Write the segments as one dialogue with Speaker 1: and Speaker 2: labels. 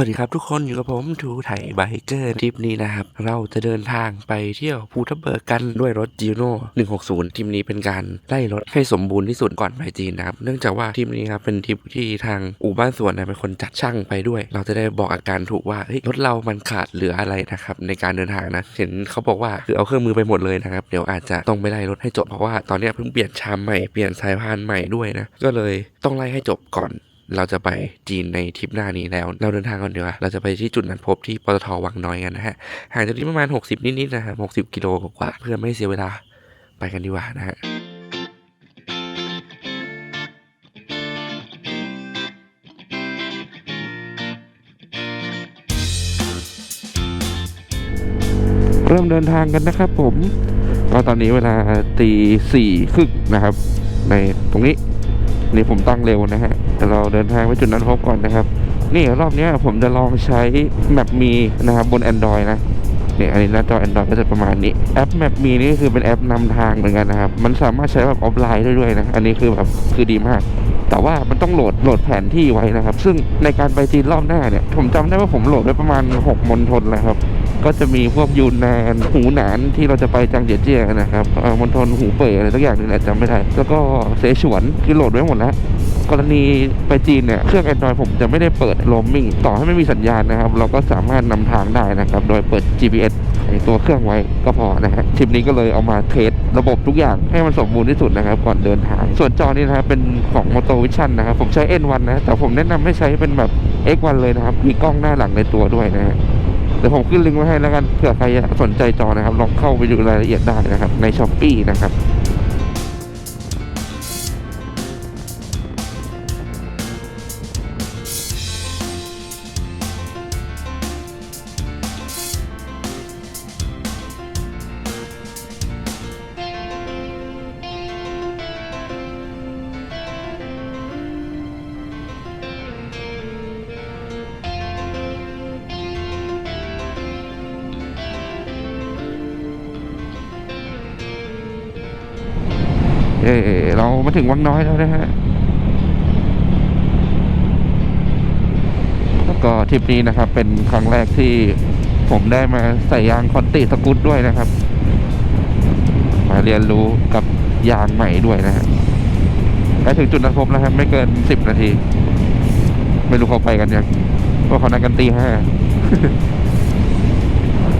Speaker 1: วัสดีครับทุกคนอยู่กับผมทูไถไบเกอร์ทริปนี้นะครับ เราจะเดินทางไปเที่ยวภูทับเบิกกันด้วยรถจีโน่160ทริปนี้เป็นการไล่รถให้สมบูรณ์ที่สุดก่อนไปจีนนะครับ เนื่องจากว่าทริปนี้ครับเป็นทริปที่ทางอู่บ้านสวนนะเป็นคนจัดช่างไปด้วย เราจะได้บอกอาการถูกว่าเฮ้ยรถเรามันขาดเหลืออะไรนะครับในการเดินทางนะเห็นเขาบอกว่าคือเอาเครื่องมือไปหมดเลยนะครับเดี๋ยวอาจจะต้องไปไล่รถให้จบเพราะว่าตอนนี้เพิ่งเปลี่ยนชามใหม่เปลี่ยนสายพานใหม่ด้วยนะก็เลยต้องไล่ให้จบก่อน เราจะไปจีนในทริปหน้านี้แล้ว เราเดินทางกันดีกว่าเราจะไปที่จุดนัดพบที่ปตทวังน้อยกันนะฮะห่างจากที่ประมาณ 60 นิดๆนะครับ 60 กิโลกว่าเพื่อไม่เสียเวลาไปกันดีกว่านะฮะเริ่มเดินทางกันนะครับผมก็ตอนนี้เวลาตีสี่ครึ่งนะครับ ในตรงนี้ นี่ผมตั้งเร็วนะฮะแต่เราเดินทางไปจุดนั้นพบก่อนนะครับ นี่รอบนี้ผมจะลองใช้แมปมีนะครับบน Android นะเนี่ยอันนี้หน้าจอ Android ก็จะประมาณนี้แอปแมปมีนี่คือเป็นแอปนำทางเหมือนกันนะครับ มันสามารถใช้แบบออฟไลน์ได้ด้วยนะ อันนี้คือแบบคือดีมาก แต่ว่ามันต้องโหลดโหลดแผนที่ไว้นะครับ ซึ่งในการไปจีนรอบหน้าเนี่ย ผมจำได้ว่าผมโหลดไว้ประมาณ 6มณฑลแล้วครับ ก็จะมีพวกยูนนานหูหนานที่เราจะไปจางเจียเจียนะครับมณฑลหูเป่ยอะไรสักอย่างหนึงแหละจำไม่ได้ แล้วก็เสฉวนคือโหลดไว้หมดแล้วกรณีไปจีนเนี่ยเครื่อง Android ผมจะไม่ได้เปิด roaming ต่อให้ไม่มีสัญญาณนะครับ เราก็สามารถนำทางได้นะครับ โดยเปิด GPS ในตัวเครื่องไว้ก็พอนะฮะทริปนี้ก็เลยเอามาเทสระบบทุกอย่างให้มันสมบูรณ์ที่สุดนะครับ ก่อนเดินทาง ส่วนจอนี้นะครับเป็นของ Moto Vision นะครับ ผมใช้ N1 นะแต่ผมแนะนำให้ใช้เป็นแบบ X1 เลยนะครับ มีกล้องหน้าหลังในตัวด้วยนะฮะ เดี๋ยวผมขึ้นลิงก์ไว้ให้แล้วกันเผื่อใครสนใจจอนะครับ ลองเข้าไปดูรายละเอียดได้นะครับ ในช้อปปีนะครับ เออเรามาถึงวังน้อยแล้วนะฮะแล้วก็ทริปนี้นะครับ เป็นครั้งแรกที่ผมได้มาใส่ยางคอนติสกุตด้วยนะครับ มาเรียนรู้กับยางใหม่ด้วยนะฮะใกล้ถึงจุดนัดพบแล้วครับ ไม่เกินสิบนาที ไม่รู้เขาไปกันยังเพราเขานัดกันตีห้า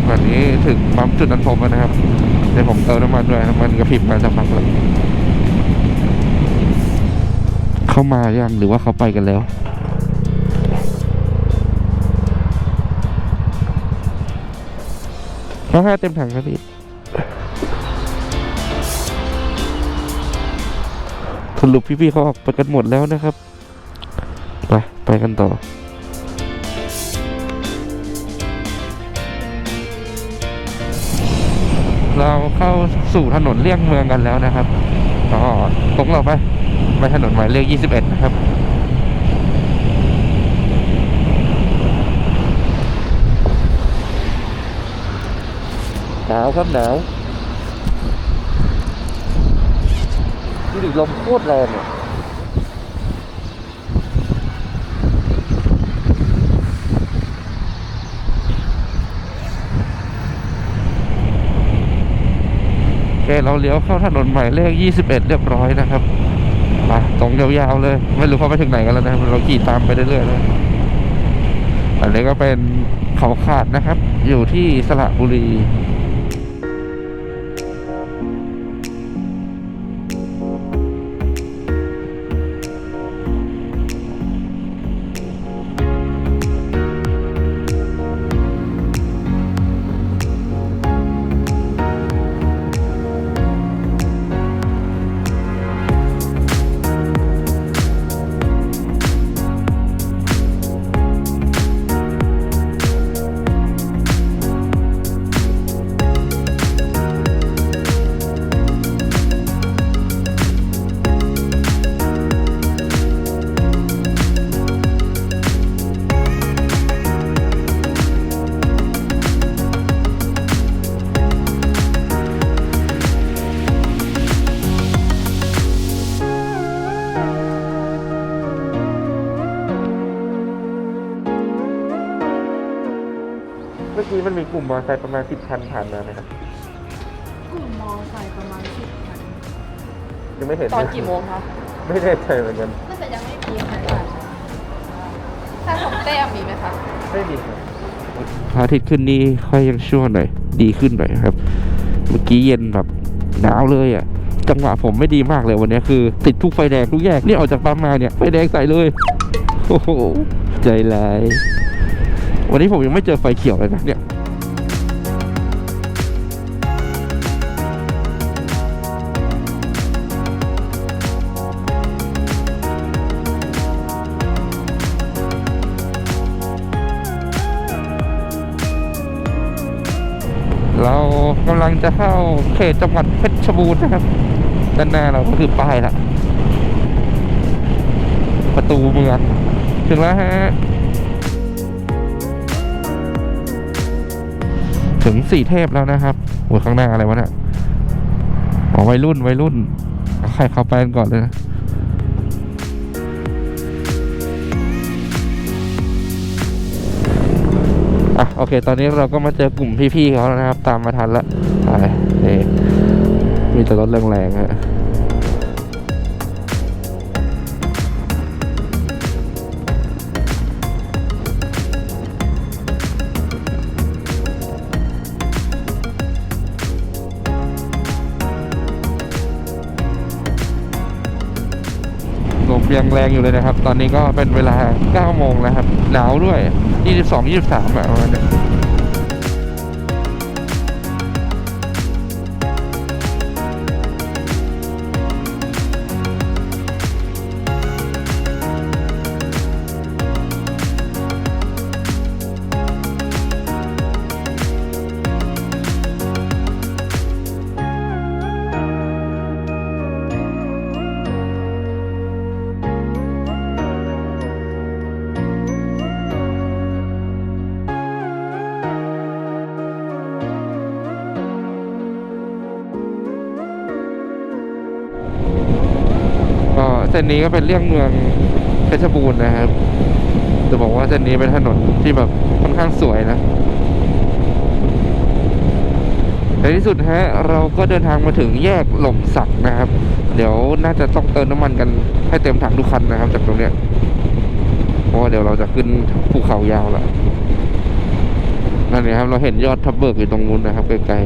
Speaker 1: วันนี้ถึงปั๊มจุดนัดพบแล้วนะครับเดี๋ยวผมเติมน้ำมันด้วยน้ำมันกระพริบมาสักพักแล้ว เข้ามายังหรือว่าเขาไปกันแล้วเขาห้าเต็มถังครับพี่สรุปพี่ๆเขาออกไปกันหมดแล้วนะครับ ไป ไปกันต่อเราเข้าสู่ถนนเลี่ยงเมืองกันแล้วนะครับก็ตรงเราไป ไปถนนหมายเลข 21 นะครับ หนาวครับหนาวดูดิลมโคตรแรงอะโอเคเราเลี้ยวเข้าถนนหมายเลข 21 เรียบร้อยนะครับ ไปตรงยาวๆเลย ไม่รู้เขาไปถึงไหนกันแล้วนะเราขี่ตามไปเรื่อยๆเลยอันนี้ก็เป็นเขาขาดนะครับ อยู่ที่สระบุรี ลุ่มมอเตอร์ไซค์ประมาณสิบคันผ่านมาไหมครับ
Speaker 2: กลุ่มมอไซค์ประมาณสิบคัน
Speaker 1: ยังไม่เห็น
Speaker 2: ตอนกี่โมงคะ
Speaker 1: ไม่แน่ใจเหมือนกัน
Speaker 2: น่าจะยังไม่มีค่ะถ้าของแต้มมีไหมคะ
Speaker 1: ไม่มีครับพระอาทิตย์ขึ้นนี่ค่อยยังชั่วหน่อย ดีขึ้นหน่อยครับ เมื่อกี้เย็นแบบหนาวเลยอะ จังหวะผมไม่ดีมากเลยวันนี้คือ ติดทุกไฟแดงทุกแยกนี่ออกจากปั๊มมาเนี่ยไฟแดงใส่เลยโอ้โหใจร้ายวันนี้ผมยังไม่เจอไฟเขียวเลยนะเนี่ย กำลังจะเข้าเขตจังหวัดเพชรบูรณ์นะครับ ด้านหน้าเราก็คือป้ายละประตูเมืองถึงแล้วฮะถึงสี่เทพแล้วนะครับโอ้ข้างหน้าอะไรวะเนี่ยอ๋อวัยรุ่นวัยรุ่น ใครเข้าไปกันก่อนเลยนะ โอเค ตอนนี้เราก็มาเจอกลุ่มพี่ๆเขาแล้วนะครับ ตามมาทันละไปนี่มีแต่รถแรงๆฮะ ลมยังแรงอยู่เลยนะครับ ตอนนี้ก็เป็นเวลา 9 โมงแล้วครับ หนาวด้วย 22 23อะประมาณเนี้ นนี้ก็เป็นเลี่ยงเมืองเพชรบูรณ์นะครับจะบอกว่าเส้นนี้เป็นถนนที่แบบค่อนข้างสวยนะในที่สุดฮะเราก็เดินทางมาถึงแยกหล่มสักนะครับ เดี๋ยวน่าจะต้องเติมน้ำมันกันให้เต็มถังทุกคันนะครับ จากตรงเนี้ยเพราะว่าเดี๋ยวเราจะขึ้นภูเขายาวแล้วนั่นนี่ครับ เราเห็นยอดทับเบิกอยู่ตรงนู้นนะครับไกล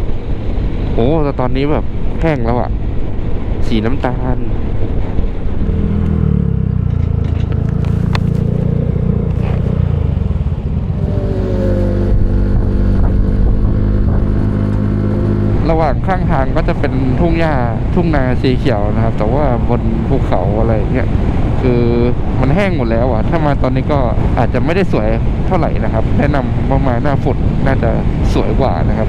Speaker 1: ๆโอ้แต่ตอนนี้แบบแห้งแล้วอะสีน้ำตาล ระหว่างข้างทางก็จะเป็นทุ่งหญ้าทุ่งนาสีเขียวนะครับ แต่ว่าบนภูเขาอะไรเงี้ยคือมันแห้งหมดแล้วอะถ้ามาตอนนี้ก็อาจจะไม่ได้สวยเท่าไหร่นะครับ แนะนำว่ามาหน้าฝนน่าจะสวยกว่านะครับ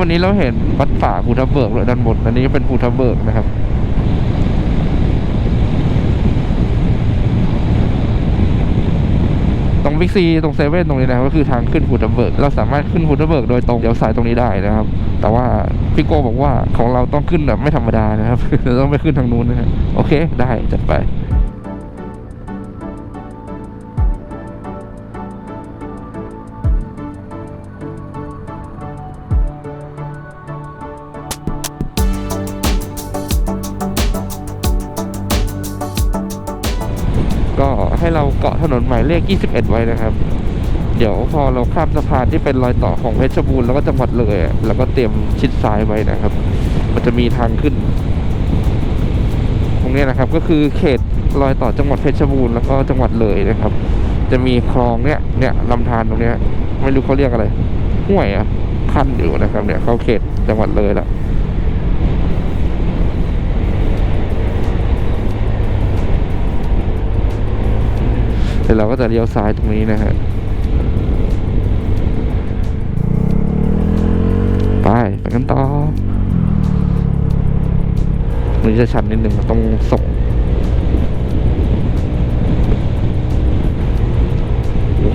Speaker 1: วันนี้เราเห็นวัดป่าภูทับเบิกเลยด้านบนอันนี้ก็เป็นภูทับเบิกนะครับ ตรงบิ๊กซีตรงเซเว่นตรงนี้นะครับก็คือทางขึ้นภูดับเบิกเราสามารถขึ้นภูดับเบิกโดยตรงเดี๋ยวสายตรงนี้ได้นะครับ แต่ว่าพี่โกบอกว่าของเราต้องขึ้นแบบไม่ธรรมดานะครับเราต้องไปขึ้นทางนู้นนะครับโอเคได้จัดไป ก็ให้เราเกาะถนนหมายเลข 21 ไว้นะครับ เดี๋ยวพอเราข้ามสะพานที่เป็นรอยต่อของเพชรบูรณ์แล้วก็จังหวัดเลยอะเราก็เตรียมชิดซ้ายไว้นะครับ มันจะมีทางขึ้น ตรงนี้นะครับก็คือเขตรอยต่อจังหวัดเพชรบูรณ์แล้วก็จังหวัดเลยนะครับ จะมีคลองเนี้ยเนี่ยลำธารตรงเนี้ยไม่รู้เขาเรียกอะไรห้วยอะขั้นอยู่นะครับเนี่ยเข้าเขตจังหวัดเลยละ เดี๋ยวเราก็จะเลี้ยวซ้ายตรงนี้นะฮะไปไปกันต่อมันจะชันนิดนึงต้องส่ง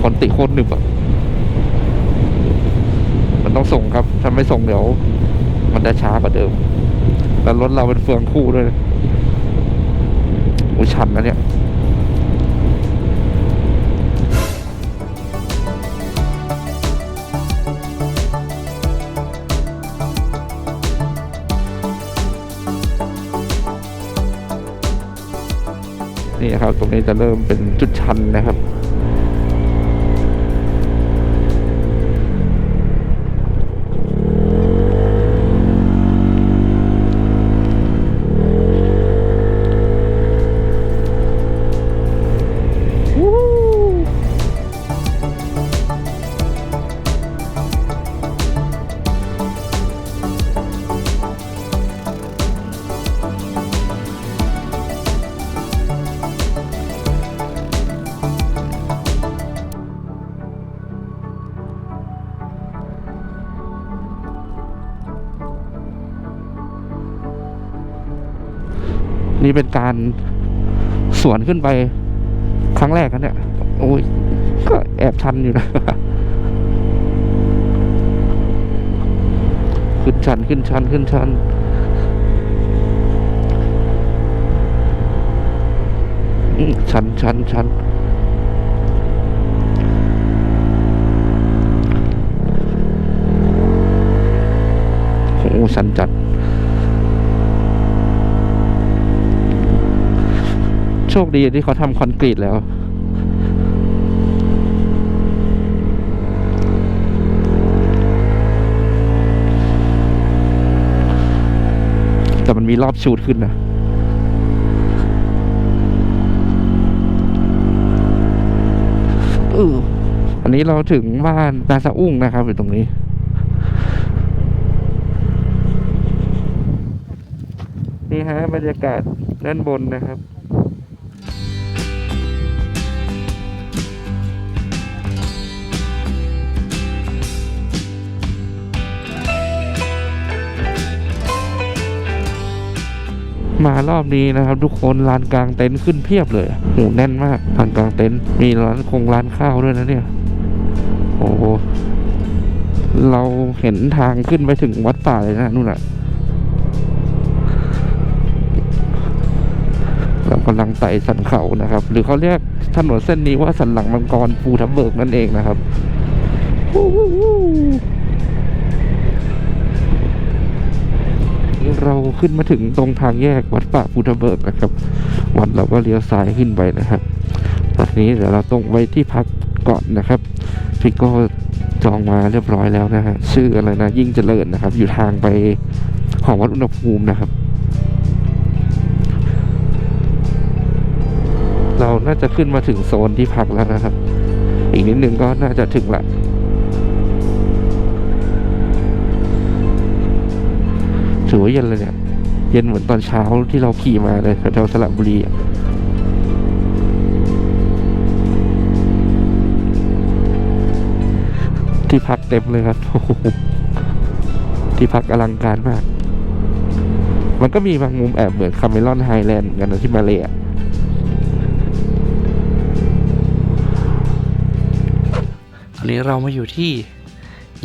Speaker 1: คอนติโคตรหนึบอะ มันต้องส่งครับ ถ้าไม่ส่งเดี๋ยว มันจะช้ากว่าเดิม แล้วรถเราเป็นเฟืองคู่ด้วยอุชันนะเนี่ย ตรงนี้จะเริ่มเป็นจุดชันนะครับ นี่เป็นการสวนขึ้นไปครั้งแรกนะเนี่ย โอ้ย ก็แอบชันอยู่นะ ขึ้นชันขึ้นชันขึ้นชันชันชันชัน คดีที่เขาทำคอนกรีตแล้ว แต่มันมีรอบชูดขึ้นนะเอออันนี้เราถึงบ้านนาสะอุ้งนะครับอยู่ตรงนี้นี่ฮะบรรยากาศด้านบนนะครับ มารอบนี้นะครับ ทุกคนลานกลางเต็นท์ขึ้นเพียบเลยโหแน่นมากลานกลางเต็นท์มีร้านคงร้านข้าวด้วยนะเนี่ย โอ้โหเราเห็นทางขึ้นไปถึงวัดป่าเลยนะนู่นน่ะเรากำลังไต่สันเขานะครับ หรือเขาเรียกถนนเส้นนี้ว่าสันหลังมังกรภูทับเบิกนั่นเองนะครับ เราขึ้นมาถึงตรงทางแยกวัดป่าภูทับเบิกนะครับ วัดเราก็เลี้ยวซ้ายขึ้นไปนะครับตอนนี้เดี๋ยวเราต้องไว้ที่พักก่อนนะครับพี่ก็จองมาเรียบร้อยแล้วนะฮะชื่ออะไรนะยิ่งเจริญนะครับ อยู่ทางไปของวัดอุณหภูมินะครับ เราน่าจะขึ้นมาถึงโซนที่พักแล้วนะครับ อีกนิดนึงก็น่าจะถึงละ ถือว่าเย็นเลยเนี่ย เย็นเหมือนตอนเช้าที่เราขี่มาเลยแถวสระบุรีอะที่พักเต็มเลยครับ ที่พักอลังการมาก มันก็มีบางมุมแอบเหมือนคาเมลอนไฮแลนด์กันนะที่มาเลยอะตอนนี้เรามาอยู่ที่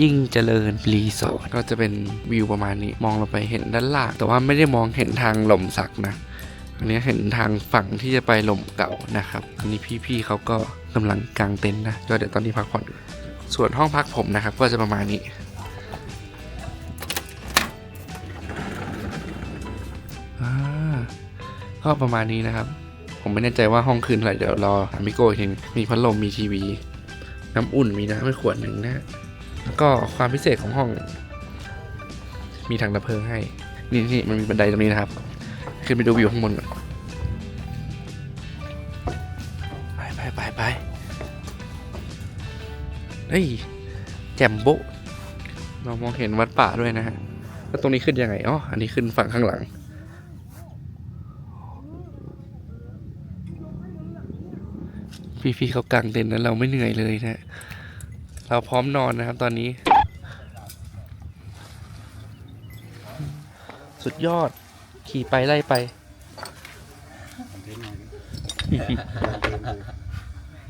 Speaker 1: ยิ่งเจริญรีสอร์ทก็จะเป็นวิวประมาณนี้ มองลงไปเห็นด้านล่าง แต่ว่าไม่ได้มองเห็นทางหล่มสักนะอันนี้เห็นทางฝั่งที่จะไปหล่มเก่านะครับ อันนี้พี่ๆเขาก็กำลังกางเต็นท์นะก็เดี๋ยวตอนนี้พักผ่อน ส่วนห้องพักผมนะครับ ก็จะประมาณนี้อ่าก็ประมาณนี้นะครับ ผมไม่แน่ใจว่าห้องคืนเท่าไรเดี๋ยวรอมพี่โก้อีกทีนึงมีพัดลมมีทีวี น้ำอุ่นมีน้ำให้ขวดหนึ่งนะ แล้วก็ความพิเศษของห้อง มีถังดับเพลิงให้ นี่นี่มันมีบันไดตรงนี้นะครับ ขึ้นไปดูวิวข้างบนก่อน ไปไปไปไปเฮ้ย แจ่มโบเรามองเห็นวัดป่าด้วยนะฮะ แล้วตรงนี้ขึ้นยังไง อ๋อ อันนี้ขึ้นฝั่งข้างหลังพี่ๆเขากางเต็นท์แล้วเราไม่เหนื่อยเลยนะ เราพร้อมนอนนะครับตอนนี้ สุดยอดขี่ไปไล่ไป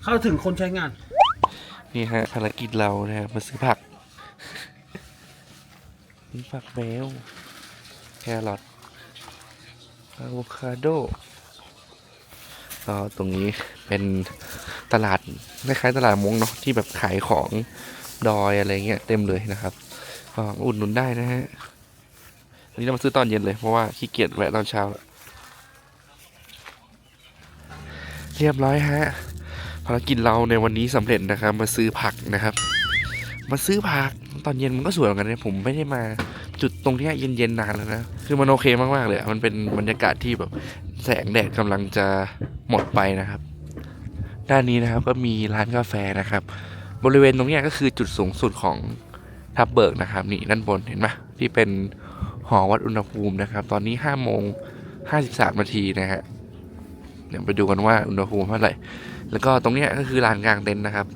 Speaker 3: เข้าถึงคนใช้งาน
Speaker 1: นี่ฮะภารกิจเรานะครับมาซื้อผักมีผักแมวแครอทอะโวคาโดก็ตรงนี้เป็น ตลาดคล้ายๆตลาดมงเนาะที่แบบขายของดอยอะไรเงี้ยเต็มเลยนะครับก็อุดหนุนได้นะฮะอันนี้เรามาซื้อตอนเย็นเลยเพราะว่าขี้เกียจแวะตอนเช้า เรียบร้อยฮะภารกิจเราในวันนี้สำเร็จนะครับ มาซื้อผักนะครับ มาซื้อผักตอนเย็นมันก็สวยเหมือนกันนะผมไม่ได้มาจุดตรงเนี้ยเย็นๆนานแล้วนะ คือมันโอเคมากๆเลย มันเป็นบรรยากาศที่แบบแสงแดดกำลังจะหมดไปนะครับ ด้านนี้นะครับก็มีร้านกาแฟนะครับ บริเวณตรงนี้ก็คือจุดสูงสุดของทับเบิกนะครับ นี่ด้านบนเห็นไหมที่เป็นหอวัดอุณหภูมินะครับ ตอนนี้ห้าโมงห้าสิบสามนาทีนะฮะเดี๋ยวไปดูกันว่าอุณหภูมิเท่าไหร่ แล้วก็ตรงนี้ก็คือลานกลางเต็นท์นะครับ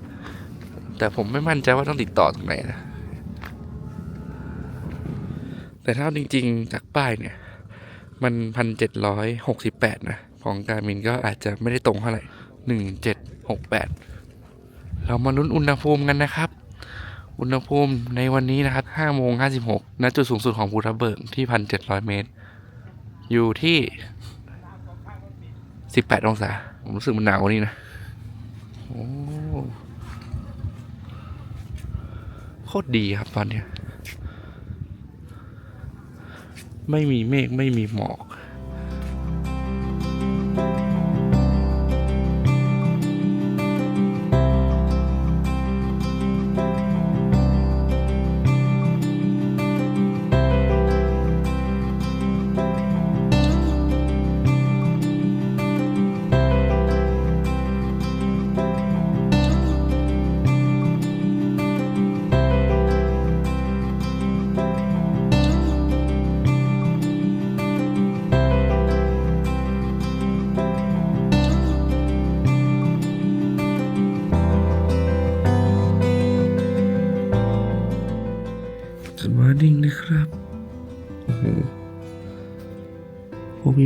Speaker 1: แต่ผมไม่มั่นใจว่าต้องติดต่อตรงไหนนะ แต่ถ้าเอาจริง ๆ จากป้ายเนี่ย มันพันเจ็ดร้อยหกสิบแปดนะ ของการมินก็อาจจะไม่ได้ตรงเท่าไหร่ หนึ่งเจ็ดหกแปดเรามาลุ้นอุณหภูมิกันนะครับ อุณหภูมิในวันนี้นะครับห้าโมงห้าสิบหกณจุดสูงสุดของภูทับเบิกที่พันเจ็ดร้อยเมตร อยู่ที่สิบแปดองศา ผมรู้สึกมันหนาวกว่านี่นะ โอ้โคตรดีครับตอนเนี้ย ไม่มีเมฆไม่มีหมอก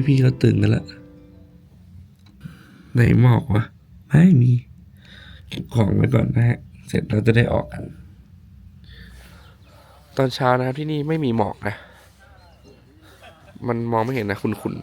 Speaker 1: พี่ๆก็ตื่นกันละไหนหมอกวะไม่มีเก็บของไว้ก่อนนะฮะ เสร็จเราจะได้ออกกัน ตอนเช้านะครับที่นี่ไม่มีหมอกนะ มันมองไม่เห็นนะคุณคุณ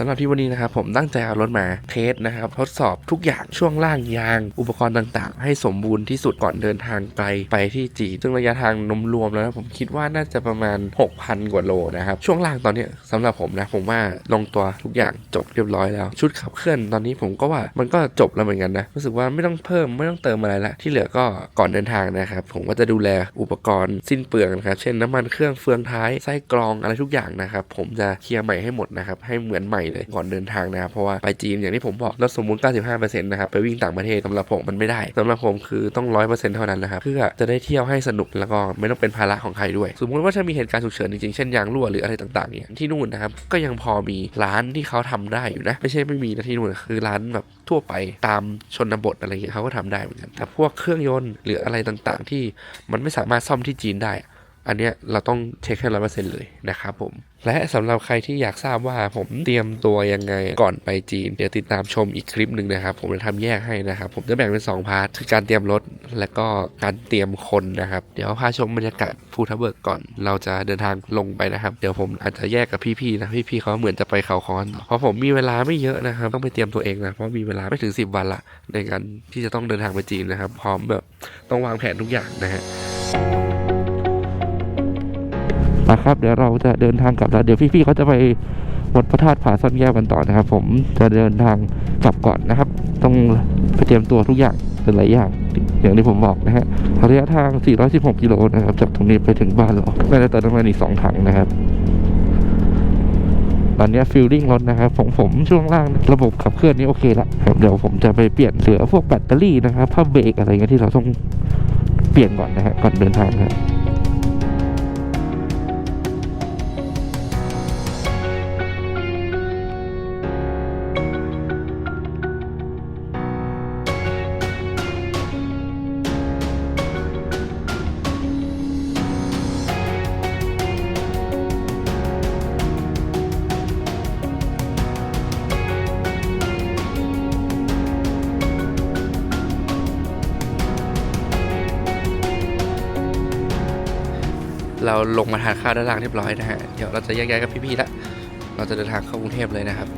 Speaker 1: สำหรับที่วันนี้นะครับผมตั้งใจเอารถมาเทสนะครับทดสอบทุกอย่างช่วงล่างยาง อุปกรณ์ต่างๆ ให้สมบูรณ์ที่สุดก่อนเดินทางไกลไปที่จีซึ่งระยะทางนมรวมแล้วนะผมคิดว่าน่าจะประมาณ 6,000 กว่าโลนะครับช่วงล่างตอนนี้ยสำหรับผมนะผมว่าลงตัวทุกอย่างจบเรียบร้อยแล้ว ชุดขับเคลื่อนตอนนี้ผมก็ว่ามันก็จบแล้วเหมือนกันนะรู้สึกว่าไม่ต้องเพิ่มไม่ต้องเติมอะไรละที่เหลือก็ก่อนเดินทางนะครับผมก็จะดูแลอุปกรณ์สิ้นเปลืองนะครับเช่นน้ำมันเครื่องเฟืองท้ายไส้กรองอะไรทุกอย่างนะครับผมจะเคลียร์ใหม่ให้หมดนะครับให้เหมือนใหม่เลยก่อนเดินทางนะครับเพราะว่าไปจีนอย่างที่ผมบอกรถสมมุติ 95%นะครับไปวิ่งต่างประเทศสำหรับผมมันไม่ได้สำหรับผมคือต้อง 100%เท่านั้นนะครับเพื่อจะได้เที่ยวให้สนุกแล้วก็ไม่ต้องเป็นภาระของใครด้วย สมมุติว่าถ้ามีเหตุการณ์ฉุกเฉินจริงๆเช่นยางรั่วหรืออะไรต่างๆเนี่ยที่นู่นนะครับก็ยังพอมีร้านที่เขาทำได้อยู่นะ ไม่ใช่ไม่มีนะที่นู่นคือร้านแบบทั่วไปตามชนบทอะไรเงี้ยเขาก็ทำได้เหมือนกันแต่พวกเครื่องยนต์หรืออะไรต่างๆ ที่มันไม่สามารถซ่อมที่จีนได้ อันเนี้ยเราต้องเช็คให้ร้อยเปอร์เซ็นต์เลยนะครับผม และสำหรับใครที่อยากทราบว่าผมเตรียมตัวยังไงก่อนไปจีน เดี๋ยวติดตามชมอีกคลิปหนึ่งนะครับ ผมจะทำแยกให้นะครับ ผมจะแบ่งเป็น 2 พาร์ทคือการเตรียมรถ และก็การเตรียมคนนะครับ เดี๋ยวพาชมบรรยากาศภูทับเบิกก่อน เราจะเดินทางลงไปนะครับ เดี๋ยวผมอาจจะแยกกับพี่ๆนะพี่ๆเขาเหมือนจะไปเขาคอนเพราะผมมีเวลาไม่เยอะนะครับ ต้องไปเตรียมตัวเองนะเพราะมีเวลาไม่ถึง 10 วันละในการที่จะต้องเดินทางไปจีนนะครับ พร้อมแบบต้องวางแผนทุกอย่างนะฮะ นะครับ เดี๋ยวเราจะเดินทางกลับแล้วเดี๋ยวพี่ๆเขาจะไปวัดพระธาตุผาซ่อนแก้วกันต่อนะครับ ผมจะเดินทางกลับก่อนนะครับ ต้องไปเตรียมตัวทุกอย่างหลายอย่างอย่างที่ผมบอกนะฮะระยะทาง 416 กิโลนะครับ จากตรงนี้ไปถึงบ้านเราน่าจะเติมน้ำมันอีกสองถังนะครับตอนนี้ฟิลลิ่งรถนะครับของผมช่วงล่างระบบขับเคลื่อนนี่โอเคละครับเดี๋ยวผมจะไปเปลี่ยนเหลือพวกแบตเตอรี่นะครับผ้าเบรกอะไรเงี้ยที่เราต้องเปลี่ยนก่อนนะฮะก่อนเดินทางครับ เราลงมาทานข้าวด้านล่างเรียบร้อยนะฮะ เดี๋ยวเราจะแยกย้ายกับพี่ๆแล้ว เราจะเดินทางเข้ากรุงเทพเลยนะครับ